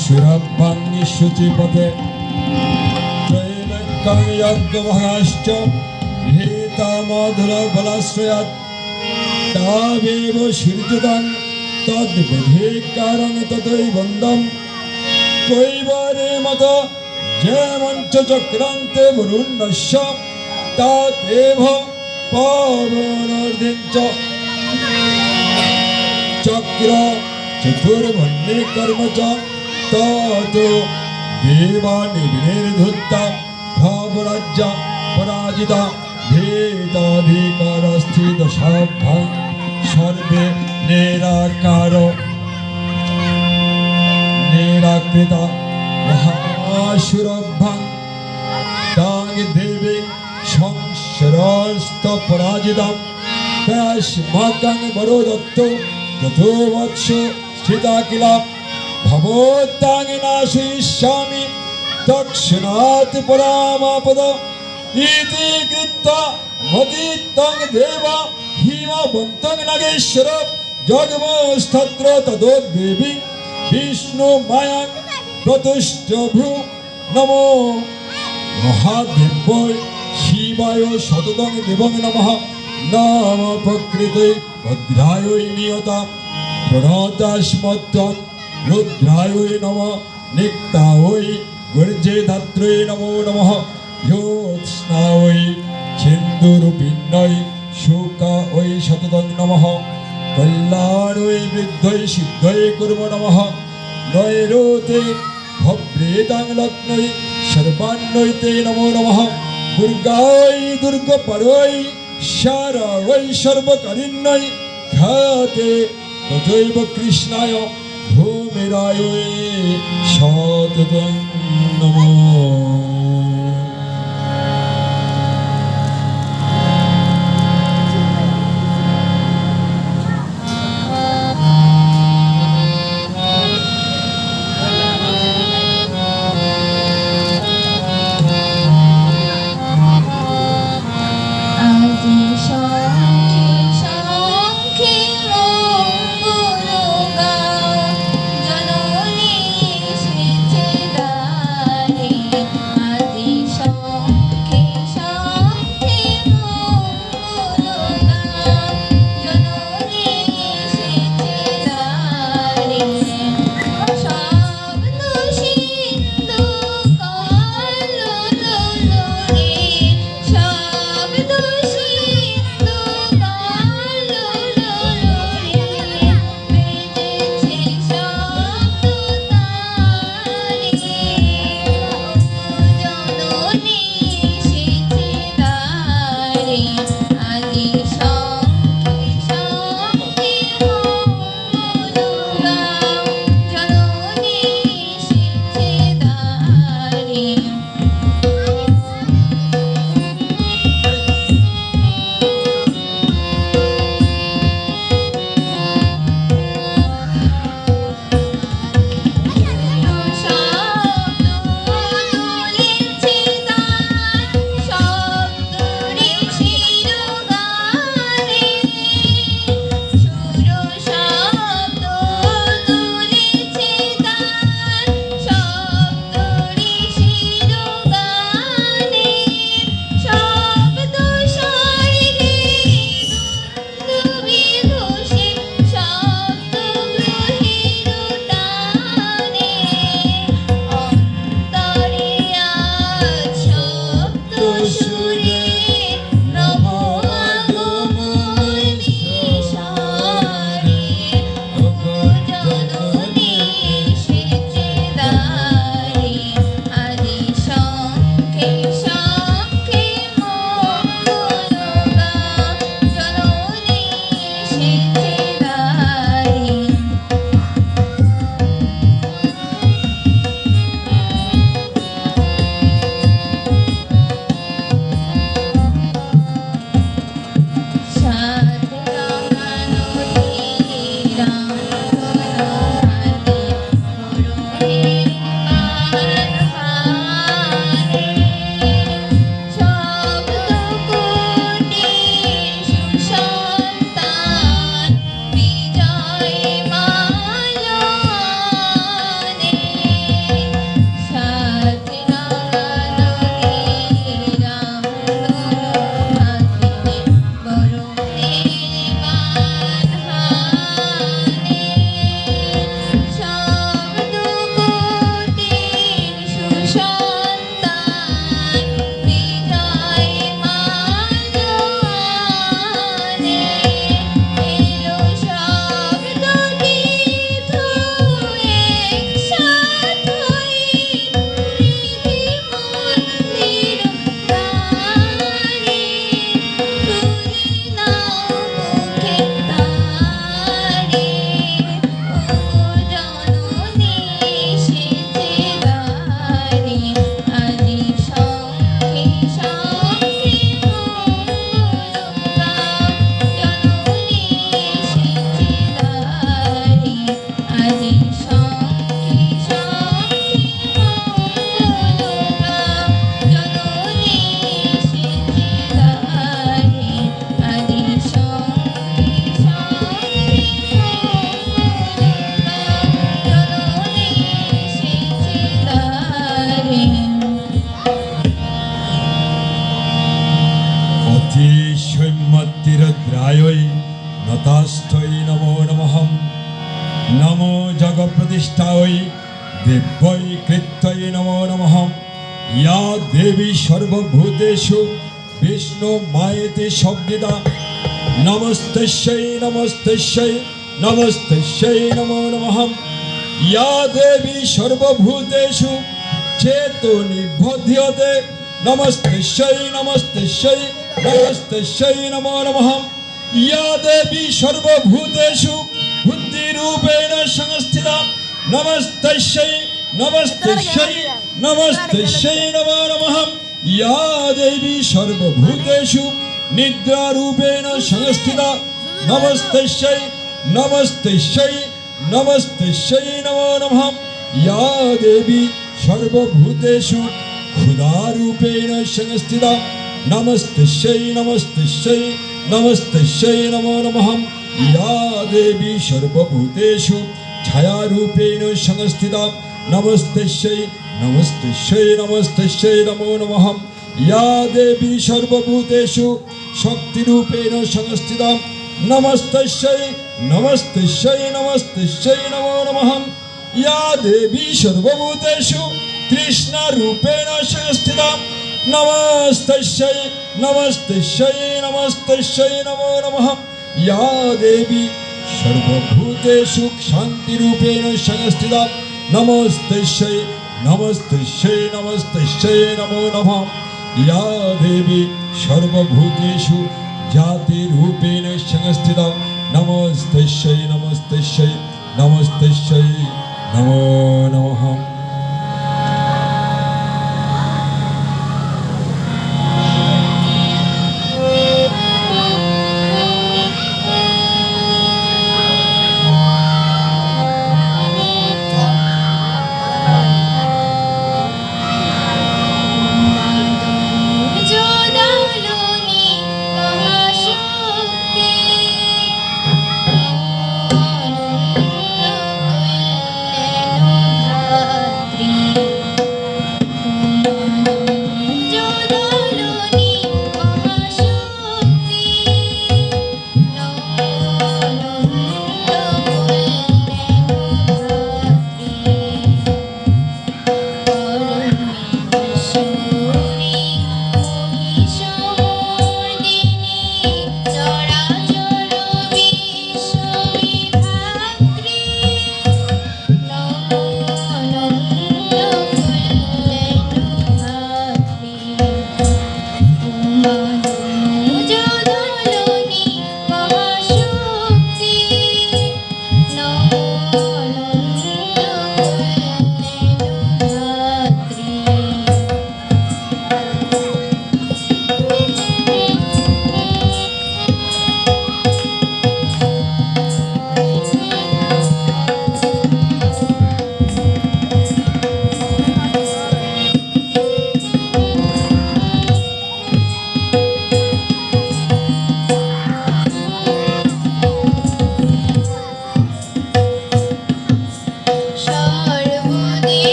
সুরব্বান্নি শুচিপথে ত্রৈলক্যং যজ্ঞভাগাশ্চ ভীতামধুরবলাশ্রয়াৎ তাবেব সৃজতাং তদ্বধে কারণ ততই বন্দম কৈবারে মত জয়মঞ্চ চক্রান্তে বরুণ্যস্য তাতেভ পবনর্ধিঞ্চ চক্র চতুর্ভণ্যে কর্ম চ দেবানি বিনির্ধুত্তা ভাবরাজ্য পরাজিতা ভেদাধিকার স্থিত সাভ্যাং সর্বে নিরাকার নিরাকৃত মহাসুরভ্যাং তাং দেবী সংসরস্ত পরাজিতাম তস্মাকং বরোদত্ত যথো বৎস স্থিতা কিল ভবতাং নাশয়িষ্যামি দক্ষিণাৎ পরামাপদ ইতি কৃত্বা মদিত্তং দেব হিমবন্তং নাগেশ্বর জগমস্তত্র তদোদ্দেবী বিষ্ণু মায়াং প্রতুষ্টভ্রু নমো মহাদেব্যই শিবায় সততং দেবং নমঃ নাম প্রকৃতে ভদ্রায় নিয়তা প্রণতাস্মত্তম রুদ্রায় নম নিক্তায় গুর্জে ধাত্রে নমো নমঃ জ্যোৎস্নায় ছিন্দুরূপিণ্যই শুকা ওই সততং নমঃ কল্যাণই বৃদ্ধই সিদ্ধই কুর্ম নমঃ নৈরোতে ভব্রেতাং লগ্নই সর্বান্নৈতে নমো নমঃ দুর্গাই দুর্গপরৈ শারৈ সর্বকারিণ্যই খ্যাতে তথৈব কৃষ্ণায় ভূমিরায় সততং নমঃ বুদ্ধি সৈম্যতিরদ্রায়ৈ নতাস্থৈ নমো নমহম নমো জগপ্রতিষ্ঠায় দিব্যৈ কৃত্যৈ নমো নমহম ইয়া দেবী সর্বভূতেষু বিষ্ণু মায়েতে শব্দিদা নমস্তস্যৈ নমস্তস্যৈ নমস্তস্যৈ নমো নমহম ইয়া দেবী সর্বভূতেষু চেতনি বধ্যতে নমস্তস্যৈ নমস্তস্যৈ নমস্তস্যৈ নমো নমঃ। ইয়া দেবী সর্বভূতেষু বুদ্ধিরূপেণ সংস্থিতা। নমস্তস্যৈ নমস্তস্যৈ নমস্তস্যৈ নমো নমঃ। ইয়া দেবী সর্বভূতেষু নিদ্রারূপেণ সংস্থিতা। নমস্তস্যৈ নমস্তস্যৈ নমস্তস্যৈ নমো নমঃ। ইয়া দেবী সর্বভূতেষু ক্ষুধারূপেণ সংস্থিতা নমস্তস্যৈ নমস্তস্যৈ নমস্তস্যৈ নমো নমঃ ইয়া দেবী সর্বভূতেষু ছায়ারূপেণ সংস্থিতা নমস্তস্যৈ নমস্তস্যৈ নমস্তস্যৈ নমো নমঃ ইয়া দেবী সর্বভূতেষু শক্তিরূপেণ সংস্থিতা নমস্তস্যৈ নমস্তস্যৈ নমস্তস্যৈ নমো নমঃ ইয়া দেবী সর্বভূতেষু তৃষ্ণারূপেণ সংস্থিতা নমস্তস্যৈ নমস্তস্যৈ নমস্তস্যৈ নমো নমঃ। ইয়া দেবী সর্বভূতেষু শান্তিরূপেণ সংস্থিতা নমস্তস্যৈ নমস্তস্যৈ নমস্তস্যৈ নমো নমঃ। ইয়া দেবী সর্বভূতেষু জাতিরূপেণ সংস্থিতা নমস্তস্যৈ নমস্তস্যৈ নমস্তস্যৈ নমো নমঃ।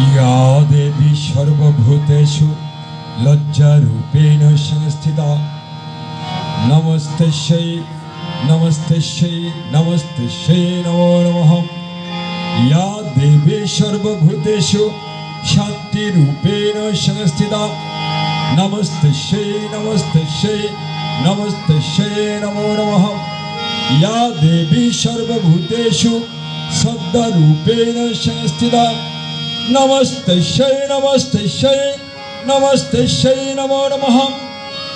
ইয়া দেবী সর্বভূতেষু লজ্জারূপেণ সংস্থিতা। নমস্তে সেই নমস্তে সেই নমস্তে সেই নমো নমঃ। ইয়া দেবী সর্বভূতেষু শান্তিরূপেণ সংস্থিতা। নমস্তে নমস্তে নমস্তে নমো নমঃ। ইয়া দেবী সর্বভূতেষু সদ্যরূপেণ সংস্থিতা। सर्वभूतेषु शब्दरूपेण संस्थिता नमस्तस्यै नमस्तस्यै नमस्तस्यै नमो नमः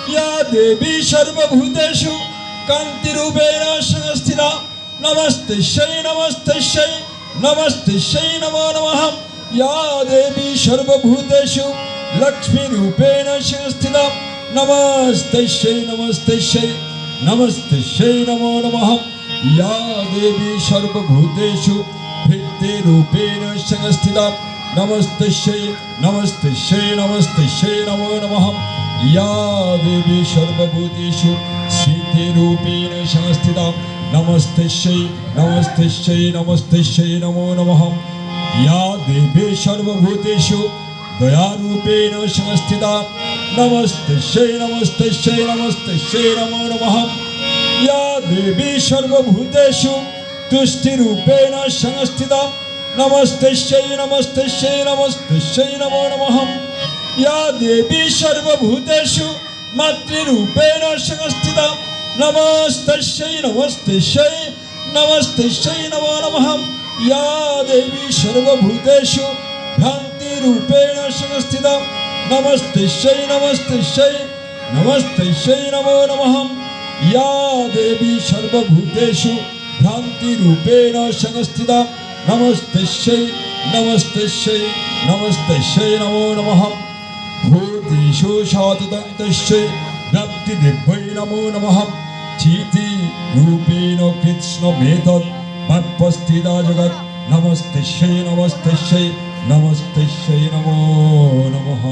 या देवी सर्वभूतेषु कान्तिरूपेण संस्थिता नमस्तस्यै नमस्तस्यै नमस्तस्यै नमो नमः या देवी सर्वभूतेषु लक्ष्मीरूपेण संस्थिता नमस्तस्यै नमस्तस्यै नमस्तस्यै नमो नमः या देवी सर्वभूतेषु भित्तिरूपेण संस्थिता নমস্তে সেই নমস্তে সেই নমস্তে সেই নম নম ইয়া দেবী সর্বভূতেষু স্মৃতিরূপেণ সংস্থিতা নমস্তে সেই নমস্তে সেই নমস্তে সেই নমো নম ইয়া দেবী সর্বভূতেষু দয়ারূপেণ সংস্থিতা নমস্তে সেই নমস্তে সেই নমস্তে সেই নমো নম ইয়া দেবী সর্বভূতেষু তুষ্টিরূপেণ সংস্থিতা नमस्तस्यै नमस्तस्यै नमस्तस्यै नमो नमः या देवी सर्वभूतेषु मातृरूपेण संस्थिता नमस्तस्यै नमस्तस्यै नमस्तस्यै नमो नमः या देवी सर्वभूतेषु भ्रान्तिरूपेण संस्थिता नमस्तस्यै नमस्तस्यै नमस्तस्यै नमो नमः या देवी सर्वभूतेषु भ्रान्तिरूपेण संस्थिता নমস্তস্যৈ নমস্তস্যৈ নমস্তস্যৈ নমো নমঃ ভূতেষু সততন্তস্যৈ ব্যাপ্তিদেব্যৈ নমো নমঃ চিতি রূপেণ কৃষ্ণমেতৎ মৎপস্থিতা জগৎ নমস্তস্যৈ নমস্তস্যৈ নমস্তস্যৈ নমো নমঃ